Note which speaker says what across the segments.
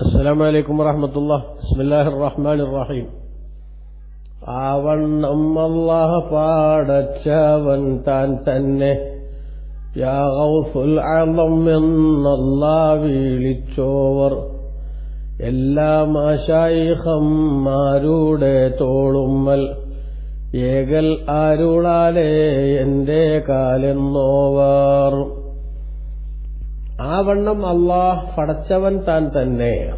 Speaker 1: السلام عليكم ورحمة الله بسم الله الرحمن الرحيم ആവണ്ണം അള്ളാഹ പാടച്ചവൻ താൻ തന്നെ യാ ഗൗസുൽ അളം എന്നല്ലാ വിളിച്ചോവർ എല്ലാ മാശായിഹന്മാരുടെ തോളുമ്മൽ ഏകൽ ആരുളാലേ എന്റെ കാലെന്നോവർ ആ വണ്ണം അള്ളാഹ് പടച്ചവൻ താൻ തന്നെ.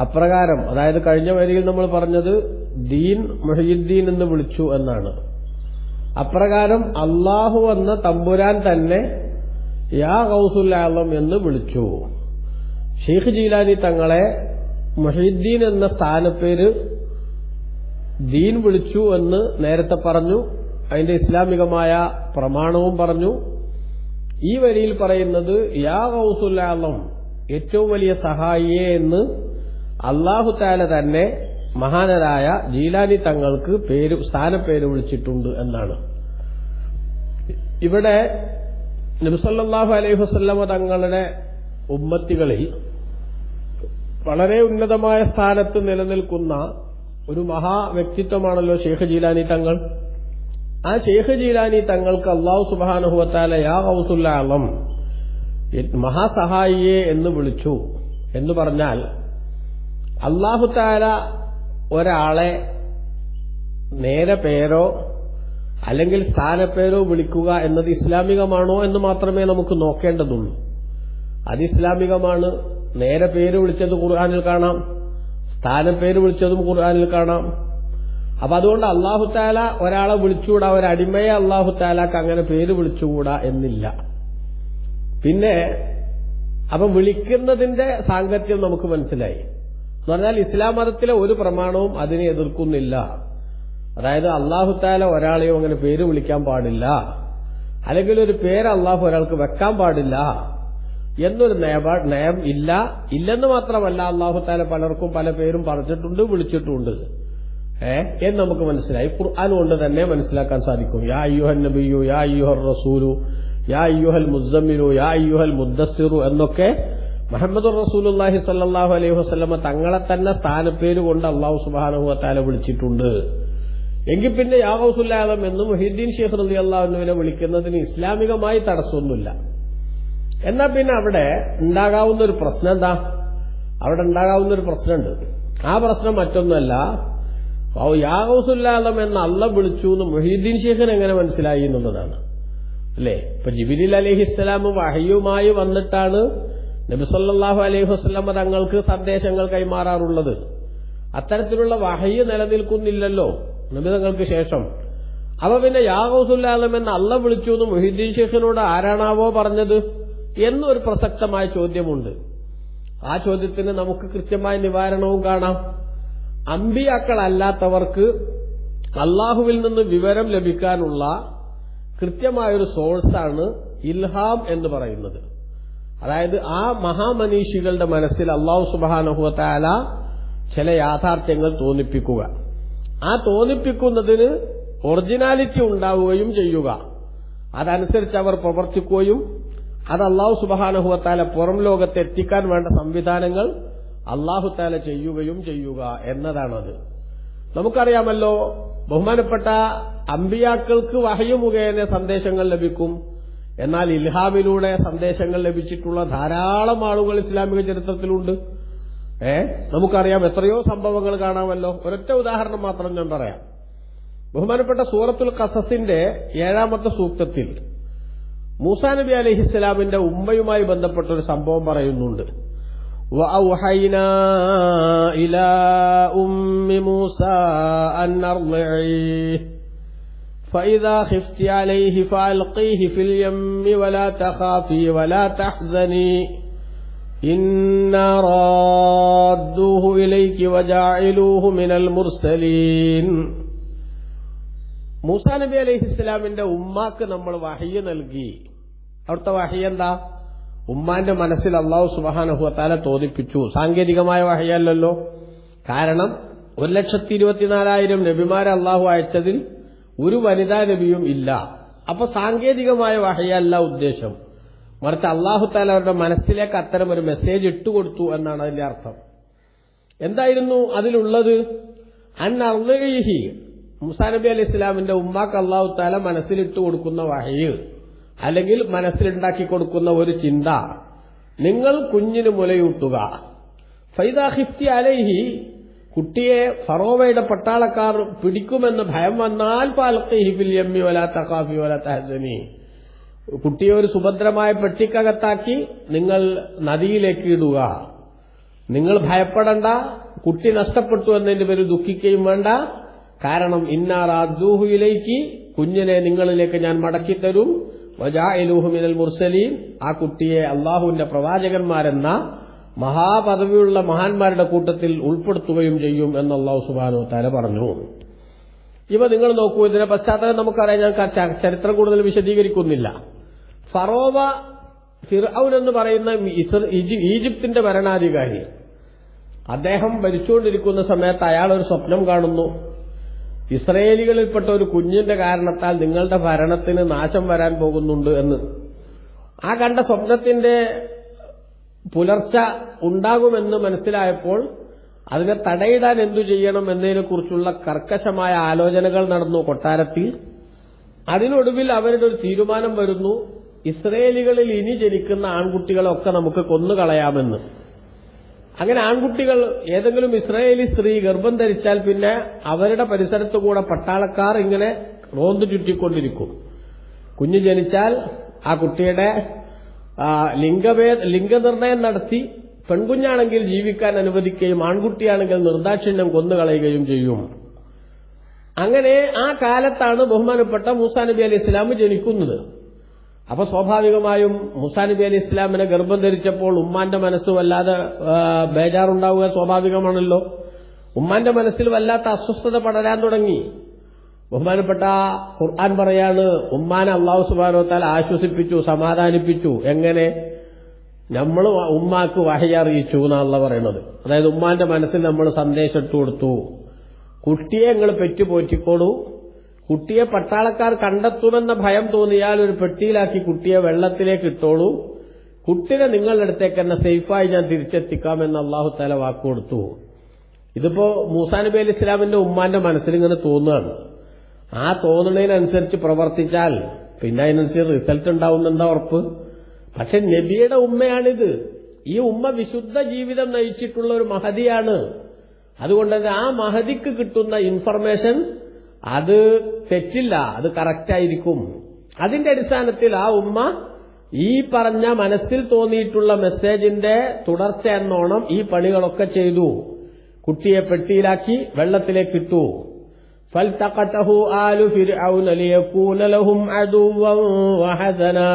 Speaker 1: അപ്രകാരം അതായത് കഴിഞ്ഞ വരിയിൽ നമ്മൾ പറഞ്ഞത് ദീൻ മൊഹീദ്ദീൻ എന്ന് വിളിച്ചു എന്നാണ്. അപ്രകാരം അള്ളാഹു എന്ന തമ്പുരാൻ തന്നെ യാ ഗൗസുൽ ആലം എന്ന് വിളിച്ചു. ഷെയ്ഖ് ജീലാനി തങ്ങളെ മൊഹീദ്ദീൻ എന്ന സ്ഥാനപ്പേര് ദീൻ വിളിച്ചു എന്ന് നേരത്തെ പറഞ്ഞു. അതിന്റെ ഇസ്ലാമികമായ പ്രമാണവും പറഞ്ഞു. ഈ വരിയിൽ പറയുന്നത് യാ ഗൗസുല്ലാളം ഏറ്റവും വലിയ സഹായിയെ എന്ന് അള്ളാഹു താല തന്നെ മഹാനരായ ജീലാനി തങ്ങൾക്ക് പേര് സ്ഥാനപ്പേര് വിളിച്ചിട്ടുണ്ട് എന്നാണ്. ഇവിടെ നബിസല്ലാഹു അലൈഹി വസ്ല്ലമ തങ്ങളുടെ ഉമ്മത്തികളിൽ വളരെ ഉന്നതമായ സ്ഥാനത്ത് നിലനിൽക്കുന്ന ഒരു മഹാ വ്യക്തിത്വമാണല്ലോ ഷെയ്ഖ് ജീലാനി തങ്ങൾ. ആ ഷെയ്ഖ് ജീലാനി തങ്ങൾക്ക് അള്ളാഹു സുബാനുഹുവത്താല യാ ഹൗസുല്ലാളം മഹാസഹായിയെ എന്ന് വിളിച്ചു. എന്ന് പറഞ്ഞാൽ അള്ളാഹു താല ഒരാളെ നേരെ പേരോ അല്ലെങ്കിൽ സ്ഥാനപ്പേരോ വിളിക്കുക എന്നത് ഇസ്ലാമികമാണോ എന്ന് മാത്രമേ നമുക്ക് നോക്കേണ്ടതുള്ളൂ. അത് ഇസ്ലാമികമാണ്. നേരെ പേര് വിളിച്ചത് ഖുർആാനിൽ കാണാം. സ്ഥാനപ്പേര് വിളിച്ചതും ഖുർആാനിൽ കാണാം. അപ്പൊ അതുകൊണ്ട് അള്ളാഹു താല ഒരാളെ വിളിച്ചുകൂടാ ഒരടിമയെ അള്ളാഹു താലാക്ക് അങ്ങനെ പേര് വിളിച്ചുകൂടാ എന്നില്ല. പിന്നെ അപ്പൊ വിളിക്കുന്നതിന്റെ സാങ്കത്യം നമുക്ക് മനസ്സിലായി. എന്ന് പറഞ്ഞാൽ ഇസ്ലാം മതത്തിലെ ഒരു പ്രമാണവും അതിനെ എതിർക്കുന്നില്ല. അതായത് അള്ളാഹു താല ഒരാളെയോ അങ്ങനെ പേര് വിളിക്കാൻ പാടില്ല. അല്ലെങ്കിൽ ഒരു പേര് അള്ളാഹു ഒരാൾക്ക് വെക്കാൻ പാടില്ല. എന്നൊരു നയം ഇല്ല. ഇല്ലെന്ന് മാത്രമല്ല അള്ളാഹു താല പലർക്കും പല പേരും പറഞ്ഞിട്ടുണ്ട് വിളിച്ചിട്ടുണ്ട്. ഏ? എന്ന് നമുക്ക് മനസ്സിലായി. ഖുർആൻ കൊണ്ട് തന്നെ മനസ്സിലാക്കാൻ സാധിക്കും. യാ അയ്യുഹൽ നബിയു യാ അയ്യുഹൽ റസൂലു യാ അയ്യുഹൽ മുസമ്മിലു യാ അയ്യുഹൽ മുദ്ദസിറു എന്നൊക്കെ മുഹമ്മദ് റസൂലുല്ലാഹി സല്ലാഹു അലൈഹി വസ്ലമ തങ്ങളെ തന്നെ സ്ഥാനപ്പേര് കൊണ്ട് അള്ളാഹു സുബാനുഹത്താല വിളിച്ചിട്ടുണ്ട്. എങ്കിൽ പിന്നെ യാഹുസുല്ലാദം എന്ന് മുഹീദ്ദീൻ ഷെയ്ഖ് റലി അള്ളാഹുവിനെ വിളിക്കുന്നതിന് ഇസ്ലാമികമായി തടസ്സമൊന്നുമില്ല. എന്നാൽ പിന്നെ അവിടെ ഉണ്ടാകാവുന്ന ഒരു പ്രശ്നം എന്താ? അവിടെ ഉണ്ടാകാവുന്ന ഒരു പ്രശ്നമുണ്ട്. ആ പ്രശ്നം മറ്റൊന്നുമല്ല. യാഹുസുല്ലാദം എന്ന് അള്ള വിളിച്ചു എന്ന് മൊഹീദ്ദീൻ ശേഖൻ എങ്ങനെ മനസ്സിലായി എന്നുള്ളതാണ്. അല്ലേ? ഇപ്പൊ ജിബിലിൽ അലഹിസ്സലാം വഹയുമായി വന്നിട്ടാണ് നബിസല്ലാഹു അലൈഹി വസ്ലമ തങ്ങൾക്ക് സന്ദേശങ്ങൾ കൈമാറാറുള്ളത്. അത്തരത്തിലുള്ള വഹയ്യ നിലനിൽക്കുന്നില്ലല്ലോ. നബി തങ്ങൾക്ക് ശേഷം. അപ്പൊ പിന്നെ യാഹുസുല്ലാദം എന്ന് അള്ള വിളിച്ചു എന്ന് മൊഹീദ്ദീൻ ഷേഖിനോട് ആരാണാവോ പറഞ്ഞത്? എന്നൊരു പ്രസക്തമായ ചോദ്യമുണ്ട്. ആ ചോദ്യത്തിന് നമുക്ക് കൃത്യമായ നിവാരണവും കാണാം. അമ്പിയാക്കളല്ലാത്തവർക്ക് അള്ളാഹുവിൽ നിന്ന് വിവരം ലഭിക്കാനുള്ള കൃത്യമായൊരു സോഴ്സാണ് ഇൽഹാം എന്ന് പറയുന്നത്. അതായത് ആ മഹാമനീഷികളുടെ മനസ്സിൽ അള്ളാഹു സുബാനഹുവത്താല ചില യാഥാർത്ഥ്യങ്ങൾ തോന്നിപ്പിക്കുക. ആ തോന്നിപ്പിക്കുന്നതിന് ഒറിജിനാലിറ്റി ഉണ്ടാവുകയും ചെയ്യുക. അതനുസരിച്ച് അവർ പ്രവർത്തിക്കുകയും അത് അള്ളാഹു സുബാനഹുവത്താല പുറം ലോകത്ത് എത്തിക്കാൻ വേണ്ട സംവിധാനങ്ങൾ അള്ളാഹുത്താല ചെയ്യുകയും ചെയ്യുക എന്നതാണത്. നമുക്കറിയാമല്ലോ ബഹുമാനപ്പെട്ട അമ്പിയാക്കൾക്ക് വഹയു മുഖേന സന്ദേശങ്ങൾ ലഭിക്കും. എന്നാൽ ഇൽഹാമിലൂടെ സന്ദേശങ്ങൾ ലഭിച്ചിട്ടുള്ള ധാരാളം ആളുകൾ ഇസ്ലാമിക ചരിത്രത്തിലുണ്ട്. ഏ? നമുക്കറിയാം എത്രയോ സംഭവങ്ങൾ കാണാമല്ലോ. ഒരൊറ്റ ഉദാഹരണം മാത്രം ഞാൻ പറയാം. ബഹുമാനപ്പെട്ട സൂറത്തുൽ കസസിന്റെ ഏഴാമത്തെ സൂക്തത്തിൽ മൂസാ നബി അലഹിസ്സലാമിന്റെ ഉമ്മയുമായി ബന്ധപ്പെട്ട ഒരു സംഭവം പറയുന്നുണ്ട്. وأوحينا إلى أم موسى أن أرضعيه فإذا خفت عليه فألقيه في اليم ولا تخافي ولا تحزني إنا رادوه إليك وجاعلوه من المرسلين മൂസാ നബി അലൈഹി ഇസ്ലാമിന്റെ ഉമ്മാക്ക് നമ്മൾ വഹയ്യ നൽകി അവിടുത്തെ വഹയ്യ എന്താ ഉമ്മാന്റെ മനസ്സിൽ അള്ളാഹു സുബാനഹുവത്താല തോന്നിപ്പിച്ചു സാങ്കേതികമായ വഹയല്ലല്ലോ. കാരണം ഒരു ലക്ഷത്തി ഇരുപത്തിനാലായിരം നബിമാരെ അള്ളാഹു അയച്ചതിൽ ഒരു വനിതാ നബിയും ഇല്ല. അപ്പൊ സാങ്കേതികമായ വഹയല്ല ഉദ്ദേശം. മറിച്ച് അള്ളാഹു താല അവരുടെ മനസ്സിലേക്ക് അത്തരം ഒരു മെസ്സേജ് ഇട്ടുകൊടുത്തു എന്നാണ് അതിന്റെ അർത്ഥം. എന്തായിരുന്നു അതിലുള്ളത്? അൻ മുസാ നബി അലി ഇസ്ലാമിന്റെ ഉമ്മാക്ക് അള്ളാഹു താല മനസ്സിലിട്ട് കൊടുക്കുന്ന വഹയ്. അല്ലെങ്കിൽ മനസ്സിലുണ്ടാക്കി കൊടുക്കുന്ന ഒരു ചിന്ത നിങ്ങൾ കുഞ്ഞിന് മുലയൂട്ടുക. ഫൈദാ ഹിഫ്തി അലൈഹി കുട്ടിയെ ഫറോവയുടെ പട്ടാളക്കാർ പിടിക്കുമെന്ന് ഭയം വന്നാൽ പാലത്തിഹിബിൽ യമ്മി വല തഖാഫി വല തഹസനി കുട്ടിയെ ഒരു സുഭദ്രമായ പെട്ടിക്കകത്താക്കി നിങ്ങൾ നദിയിലേക്ക് ഇടുക. നിങ്ങൾ ഭയപ്പെടണ്ട കുട്ടി നഷ്ടപ്പെട്ടു എന്നതിന്റെ പേര് ദുഃഖിക്കുകയും വേണ്ട. കാരണം ഇന്നാറാദ്ദൂഹുയിലേക്ക് കുഞ്ഞിനെ നിങ്ങളിലേക്ക് ഞാൻ മടക്കിത്തരും വജാഇലൂഹുമിനൽ മുർസലീൻ. ആ കുട്ടിയെ അള്ളാഹുവിന്റെ പ്രവാചകന്മാരെന്ന മഹാപദവിയുള്ള മഹാന്മാരുടെ കൂട്ടത്തിൽ ഉൾപ്പെടുത്തുകയും ചെയ്യും എന്ന് അള്ളാഹു സുബാനു താര പറഞ്ഞു. ഇവ നിങ്ങൾ നോക്കൂ ഇതിന്റെ പശ്ചാത്തലം നമുക്കറിയാം. ഞാൻ ചരിത്രം കൂടുതൽ വിശദീകരിക്കുന്നില്ല. ഫറോവ ഫിർഔൻ എന്ന് പറയുന്ന ഈജിപ്തിന്റെ ഭരണാധികാരി. അദ്ദേഹം ഭരിച്ചുകൊണ്ടിരിക്കുന്ന സമയത്ത് അയാൾ ഒരു സ്വപ്നം കാണുന്നു. ഇസ്രയേലികളിൽപ്പെട്ട ഒരു കുഞ്ഞിന്റെ കാരണത്താൽ നിങ്ങളുടെ ഭരണത്തിന് നാശം വരാൻ പോകുന്നുണ്ട് എന്ന്. ആ കണ്ട സ്വപ്നത്തിന്റെ പുലർച്ച ഉണ്ടാകുമെന്ന് മനസ്സിലായപ്പോൾ അതിനെ തടയിടാൻ എന്തു ചെയ്യണം എന്നതിനെക്കുറിച്ചുള്ള കർക്കശമായ ആലോചനകൾ നടന്നു കൊട്ടാരത്തിൽ. അതിനൊടുവിൽ അവരുടെ ഒരു തീരുമാനം വരുന്നു ഇസ്രയേലികളിൽ ഇനി ജനിക്കുന്ന ആൺകുട്ടികളൊക്കെ നമുക്ക് കൊന്നുകളയാമെന്ന്. അങ്ങനെ ആൺകുട്ടികൾ ഏതെങ്കിലും ഇസ്രായേലി സ്ത്രീ ഗർഭം ധരിച്ചാൽ പിന്നെ അവരുടെ പരിസരത്തു കൂടെ പട്ടാളക്കാർ ഇങ്ങനെ റോന്ത് ചുറ്റിക്കൊണ്ടിരിക്കും. കുഞ്ഞു ജനിച്ചാൽ ആ കുട്ടിയുടെ ലിംഗഭേ ലിംഗനിർണയം നടത്തി പെൺകുഞ്ഞാണെങ്കിൽ ജീവിക്കാൻ അനുവദിക്കുകയും ആൺകുട്ടിയാണെങ്കിൽ നിർദാക്ഷിണ്യം കൊന്നുകളയുകയും ചെയ്യും. അങ്ങനെ ആ കാലത്താണ് ബഹുമാനപ്പെട്ട മൂസാ നബി അലി ഇസ്ലാം ജനിക്കുന്നത്. അപ്പൊ സ്വാഭാവികമായും മുസാ നബി അലി ഇസ്ലാമിനെ ഗർഭം ധരിച്ചപ്പോൾ ഉമ്മാന്റെ മനസ്സ് വല്ലാതെ ബേജാറുണ്ടാവുക സ്വാഭാവികമാണല്ലോ. ഉമ്മാന്റെ മനസ്സിൽ വല്ലാത്ത അസ്വസ്ഥത പടരാൻ തുടങ്ങി. ബഹുമാനപ്പെട്ട ഖുർആൻ പറയാണ് ഉമ്മാനെ അള്ളാഹു സുബാനോത്താൽ ആശ്വസിപ്പിച്ചു സമാധാനിപ്പിച്ചു. എങ്ങനെ? നമ്മൾ ഉമ്മാക്ക് വഹയറിയിച്ചു എന്നാണല്ല പറയുന്നത് അതായത് ഉമ്മാന്റെ മനസ്സിൽ നമ്മൾ സന്ദേശം ഇട്ടു കൊടുത്തു കുട്ടിയെ നിങ്ങൾ പെറ്റുപോറ്റിക്കോളൂ. കുട്ടിയെ പട്ടാളക്കാർ കണ്ടെത്തുമെന്ന ഭയം തോന്നിയാൽ ഒരു പെട്ടിയിലാക്കി കുട്ടിയെ വെള്ളത്തിലേക്ക് ഇട്ടോളൂ. കുട്ടിനെ നിങ്ങളുടെ അടുത്തേക്ക് എന്നെ സേഫായി ഞാൻ തിരിച്ചെത്തിക്കാം എന്ന് അള്ളാഹു തല വാക്കുകൊടുത്തു ഇതിപ്പോ മൂസാ നബി അലി ഇസ്ലാമിന്റെ ഉമ്മാന്റെ മനസ്സിൽ ഇങ്ങനെ തോന്നുകയാണ്. ആ തോന്നുന്നതിനനുസരിച്ച് പ്രവർത്തിച്ചാൽ പിന്നെ അതിനനുസരിച്ച് റിസൾട്ട് ഉണ്ടാവുന്നെന്താ ഉറപ്പ്? പക്ഷെ നബിയുടെ ഉമ്മയാണിത്. ഈ ഉമ്മ വിശുദ്ധ ജീവിതം നയിച്ചിട്ടുള്ള ഒരു മഹതിയാണ്. അതുകൊണ്ട് തന്നെ ആ മഹതിക്ക് കിട്ടുന്ന ഇൻഫർമേഷൻ അത് തെറ്റില്ല അത് കറക്റ്റായിരിക്കും അതിന്റെ അടിസ്ഥാനത്തിൽ ആ ഉമ്മ ഈ പറഞ്ഞ മനസ്സിൽ തോന്നിയിട്ടുള്ള മെസ്സേജിന്റെ തുടർച്ച എന്നോണം ഈ പണികളൊക്കെ ചെയ്തു കുട്ടിയെ പെട്ടിയിലാക്കി വെള്ളത്തിലേക്ക് ഇട്ടു فالتقطه آل فرعون ليكون لهم عدوا وحزنا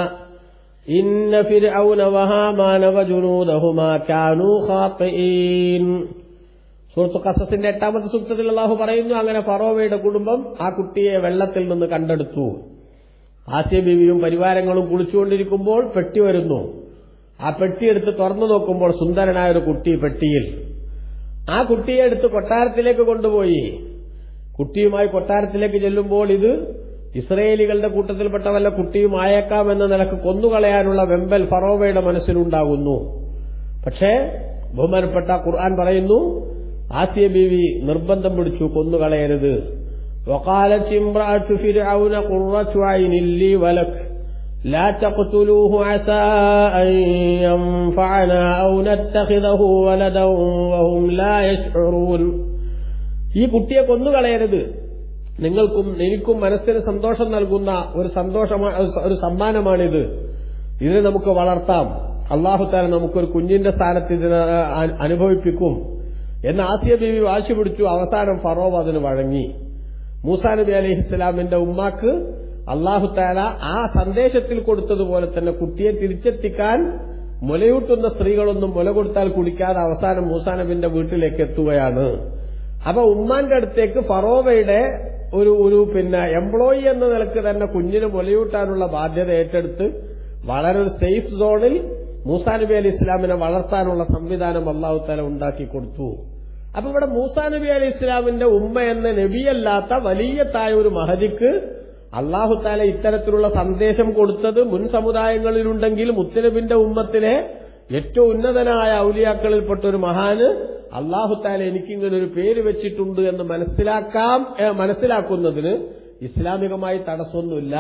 Speaker 1: إن فرعون وهامان وجنودهما كانوا خاطئين സൂറത്ത് കസസിന്റെ എട്ടാമത്തെ സൂക്തത്തിൽ അള്ളാഹു പറയുന്നു അങ്ങനെ ഫറോവയുടെ കുടുംബം ആ കുട്ടിയെ വെള്ളത്തിൽ നിന്ന് കണ്ടെടുത്തു. ആസിയ ബീവിയും പരിവാരങ്ങളും കുളിച്ചുകൊണ്ടിരിക്കുമ്പോൾ പെട്ടി വരുന്നു. ആ പെട്ടിയെടുത്ത് തുറന്നു നോക്കുമ്പോൾ സുന്ദരനായ ഒരു കുട്ടി പെട്ടിയിൽ. ആ കുട്ടിയെ എടുത്ത് കൊട്ടാരത്തിലേക്ക് കൊണ്ടുപോയി. കുട്ടിയുമായി കൊട്ടാരത്തിലേക്ക് ചെല്ലുമ്പോൾ ഇത് ഇസ്രയേലികളുടെ കൂട്ടത്തിൽപ്പെട്ട വല്ല കുട്ടിയും ആയേക്കാം എന്ന നിലയ്ക്ക് കൊന്നുകളയാനുള്ള വെമ്പൽ ഫറോവയുടെ മനസ്സിലുണ്ടാകുന്നു. പക്ഷേ ബഹുമാനപ്പെട്ട ഖുർആൻ പറയുന്നു ആസിയ ബീവി നിർബന്ധം പിടിച്ചു കൊന്നുകളയരുത് وقالت امرأة فرعون قرة عين لي ولك لا تقتلوه عسى أن ينفعنا أو نتخذه ولدا وهم لا يشعرون ഈ കുട്ടിയെ കൊന്നുകളയരുത് നിങ്ങൾക്കും എനിക്കും മനസ്സിന് സന്തോഷം നൽകുന്ന ഒരു സന്തോഷമാ ഒരു സമ്മാനമാണിത് ഇതിനെ നമുക്ക് വളർത്താം അള്ളാഹുത്താല നമുക്കൊരു കുഞ്ഞിന്റെ സ്ഥാനത്ത് ഇതിനെ അ- അനുഭവിപ്പിക്കും എന്ന് ആസിയ ബീവി വാശി പിടിച്ചു. അവസാനം ഫറോവ് അതിന് വഴങ്ങി. മൂസാ നബി അലൈഹി ഇസ്ലാമിന്റെ ഉമ്മാക്ക് അള്ളാഹുത്താല ആ സന്ദേശത്തിൽ കൊടുത്തതുപോലെ തന്നെ കുട്ടിയെ തിരിച്ചെത്തിക്കാൻ മുലയൂട്ടുന്ന സ്ത്രീകളൊന്നും മുല കൊടുത്താൽ കുടിക്കാതെ അവസാനം മൂസാ നബിന്റെ വീട്ടിലേക്ക് എത്തുകയാണ്. അപ്പൊ ഉമ്മാന്റെ അടുത്തേക്ക് ഫറോവയുടെ ഒരു ഒരു പിന്നെ എംപ്ലോയി എന്ന നിലയ്ക്ക് തന്നെ കുഞ്ഞിന് മുലയൂട്ടാനുള്ള ബാധ്യത ഏറ്റെടുത്ത് വളരെ ഒരു സേഫ് സോണിൽ മൂസാ നബി അലി ഇസ്ലാമിനെ വളർത്താനുള്ള സംവിധാനം അള്ളാഹു താല ഉണ്ടാക്കി കൊടുത്തു. അപ്പൊ ഇവിടെ മൂസാ നബി അലി ഇസ്ലാമിന്റെ ഉമ്മ എന്ന നബിയല്ലാത്ത വലിയ തായ ഒരു മഹദിക്ക് അള്ളാഹുത്താല ഇത്തരത്തിലുള്ള സന്ദേശം കൊടുത്തത് മുൻ സമുദായങ്ങളിലുണ്ടെങ്കിൽ മുത്തലബിന്റെ ഉമ്മത്തിലെ ഏറ്റവും ഉന്നതനായ ഔലിയാക്കളിൽപ്പെട്ട ഒരു മഹാന് അള്ളാഹു താല എനിക്കിങ്ങനെ ഒരു പേര് വെച്ചിട്ടുണ്ട് എന്ന് മനസ്സിലാക്കാം മനസ്സിലാക്കുന്നതിന് ഇസ്ലാമികമായി തടസ്സമൊന്നുമില്ല.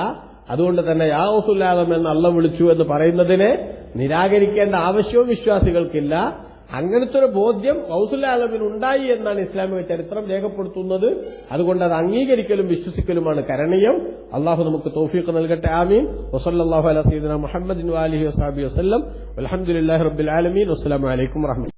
Speaker 1: അതുകൊണ്ട് തന്നെ യാഹുല്ലാദം എന്ന് അള്ള വിളിച്ചു എന്ന് പറയുന്നതിനെ നിരാകരിക്കേണ്ട ആവശ്യവും വിശ്വാസികൾക്കില്ല. അങ്ങനത്തെ ഒരു ബോധ്യം ഔസുല്ലാലമിന് ഉണ്ടായി എന്നാണ് ഇസ്ലാമിക ചരിത്രം രേഖപ്പെടുത്തുന്നത്. അതുകൊണ്ട് അത് അംഗീകരിക്കലും വിശ്വസിക്കലുമാണ് കരണീയം. അള്ളാഹു നമുക്ക് തോഫീഖ് നൽകട്ടെ. ആമീൻ. വസല്ലാഹു അല സീദന മുഹമ്മദ് വാലിഹി വസാബി വസ്ലം അലഹമുല്ലാ റബ്ബിൽ വസ്സലാമലൈക്കും വറഹ്മത്തുള്ളാഹി